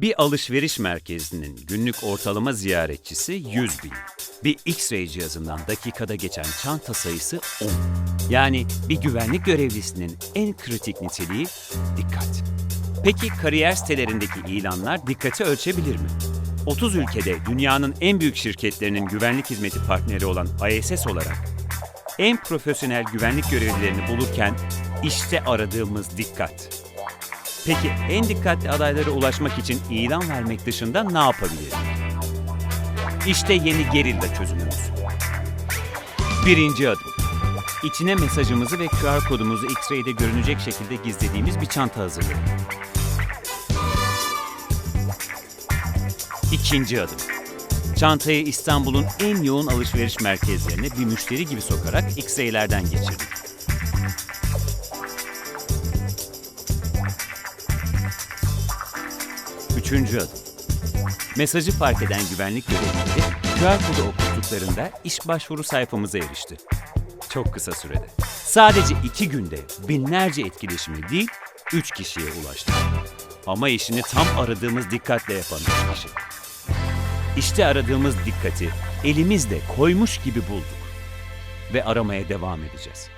Bir alışveriş merkezinin günlük ortalama ziyaretçisi 100 bin. Bir X-ray cihazından dakikada geçen çanta sayısı 10. Yani bir güvenlik görevlisinin en kritik niteliği dikkat. Peki kariyer sitelerindeki ilanlar dikkati ölçebilir mi? 30 ülkede dünyanın en büyük şirketlerinin güvenlik hizmeti partneri olan ISS olarak en profesyonel güvenlik görevlilerini bulurken işte aradığımız dikkat. Peki en dikkatli adaylara ulaşmak için ilan vermek dışında ne yapabiliriz? İşte yeni gerilla çözümümüz. Birinci adım. İçine mesajımızı ve QR kodumuzu X-ray'de görünecek şekilde gizlediğimiz bir çanta hazırlayın. İkinci adım. Çantayı İstanbul'un en yoğun alışveriş merkezlerine bir müşteri gibi sokarak X-ray'lerden geçirdik. Üçüncü adım. Mesajı fark eden güvenlik görevlileri QR kodu okuttuklarında iş başvuru sayfamıza erişti. Çok kısa sürede. Sadece iki günde binlerce etkileşimi değil, üç kişiye ulaştı. Ama işini tam aradığımız dikkatle yapan üç kişi. İşte aradığımız dikkati elimizle koymuş gibi bulduk. Ve aramaya devam edeceğiz.